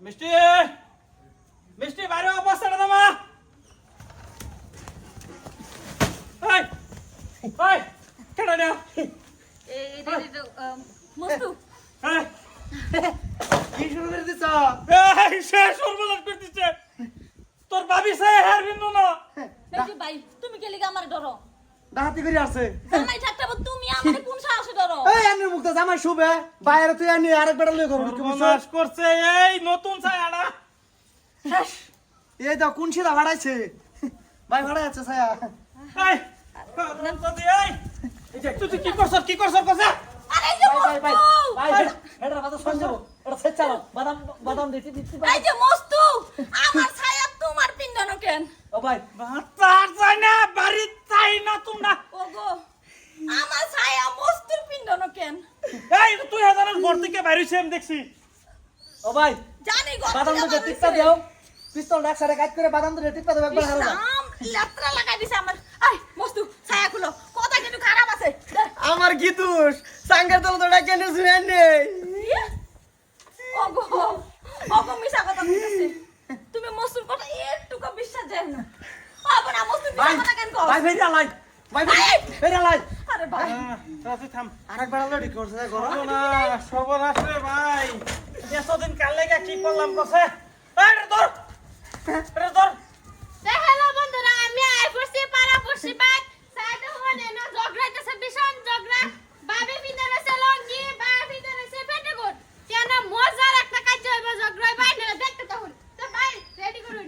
মিষ্টি মিষ্টি বাইরে অবস্থাটা নামা হাই হাই কেডা না মস্তু হাই কি শুরু করে দিছ এই শেষ সর্বনাশ করে দিচ্ছে তোর ভাবি সে হেয়ার বিন্দু না এই যে ভাই তুমি কে লিগা আমার ডরো ডাহাতি করে আছে জামাই থাকতে তুমি আমারে কোন সাহসে ডরো এই আনের মুখ জামাই শুবে বাইরে তুই আনি আরেক বেটা লই করবি কি বুঝছ করছে এই নতুন ছায়াটা এই দাও কোন সিধা ভাড়াইছে ভাই ভাড়াই আছে ছায়া এই রমজাদি এই এই যে তুই কি করছ কি করছ কসা আরে যে ভাই ভাই ভাই এটা বাতা শুন যাব এটা সেট চালাও বাদাম বাদাম দিতে দিতে এই যে মস্তু আমার ছায়া তোমার পিন্ডন কেন ও ভাই তার চাই না বাড়ি চাই না তোমরা ওগো আমার ছায়া মস্তুর পিন্ডন কেন এই তুই হাজারের ঘর থেকে বাইরেছি আমি দেখছি। ও ভাই জানি গো বাদাম দিতে টিপটা দাও। পিস্তল কাট করে বাদাম দিতে টিপটা দাও একবার হারো ইসলাম লাগাই দিছে আমার। আই মস্তু ছায়া খুলো। কথা কিন্তু খারাপ আছে। আমার কি দোষ? সাঙ্গের দল ডাকে নেই? ওগো ওগো মিশা কথা বলতেছে। তুমি মস্তুর কথা একটুকু বিশ্বাস যায় না। আবার না মস্তু ভাই কথা কেন কও? ভাই ফেরিয়া লাই। ভাই ভাই! লাই। আরে ভাই। তুই থাম। আরেক বেটা লই করছে গরম সর্বনাশ সর্বনাশ রে ভাই। এতদিন কাল লেগে কি করলাম কসে এই ধর। রে ধর। হ্যালো বন্ধুরা আমি আই পড়ছি পাড়া পড়ছি বাদ সাইডে হনে না ঝগড়াইতেছে ভীষণ ঝগড়া। বাবে ভিতরে আছে লঙ্গি বাবে ভিতরে আছে পেটিকোট। কেন মজার একটা কাজ হইব ঝগড়াই ভাই না দেখতে তখন। তো ভাই রেডি করুন।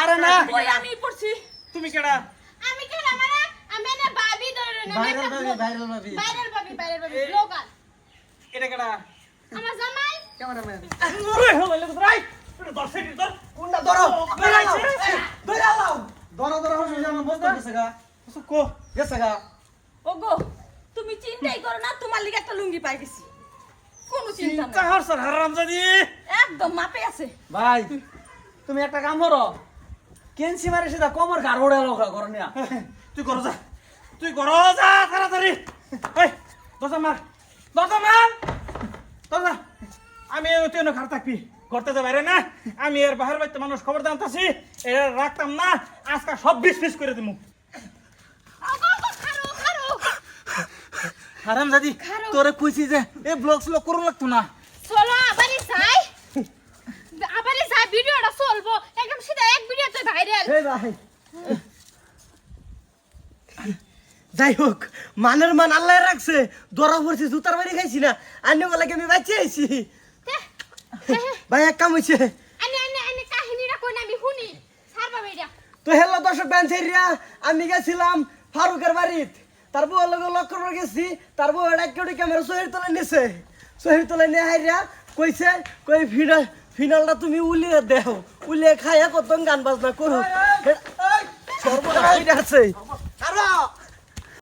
আরে না। আমি পড়ছি। তুমি কেডা? আমি কে মানে? আমি না ভাইরাল ভাবি ভাইরাল ভাবি। ভাইরাল বাবি ভাইরাল বাবি লোকাল এটা কেডা? আমার জামাই? ক্যামেরাম্যান ওরে হলো তো রাই এটা ধর কোনটা ধরো। বেরাইছে। ধরো ধরো হসে জানো মস্ত গেছে গা। কো। গেছে গা। ওগো তুমি চিন্তাই করো না তোমার লিগে একটা লুঙ্গি পাই গেছি। কোনো চিন্তা নাই। হরছ হারামজাদি একদম মাপে আছে। ভাই তুমি একটা কাম করো। কেনসি মারে সেটা কমর ঘাড় ওড়ে লোক করো তুই করো যা। তুই করো যা তাড়াতাড়ি। এই দরজা মার। দরজা মার। দরজা। আমি তুই ঘর থাকবি। ঘরতে যা বাইরে না আমি এর বাহার বাড়িতে মানুষ খবর জানতাছি এর রাখতাম না আজকে সব বিষ ফিস করে দিমু। হারাম দাদি তোরে কইছি যে এই ব্লগ স্লগ করো লাগতো না। চলো আবারই যাই। আবারই যাই ভিডিওটা চলবো। একদম সিধা এক ভিডিওতে ভাইরাল এই ভাই যাই হোক মানের মান আল্লাহ রাখছে। দরা পড়ছি জুতার বাড়ি খাইছি না। আন্য বলে আমি বাঁচিয়ে আইছি? ভাই এক কাম হইছে। আনে আনে আনে বেরিয়া তো হেলো দর্শক ব্যান্সাইরিয়া আমি গেছিলাম ফারুকের বাড়িত। তার বউ লগে লক্ষ্য করে গেছি। তার বউ এটা কেউ ক্যামেরা সহির তোলে নিছে। সহির তোলে নিয়ে হাইরিয়া কইছে কই ফিনাল ফিনালটা তুমি উলিয়ে দেও। উলিয়ে খাইয়া কত গান বাজনা করো। সর্বদা আছে।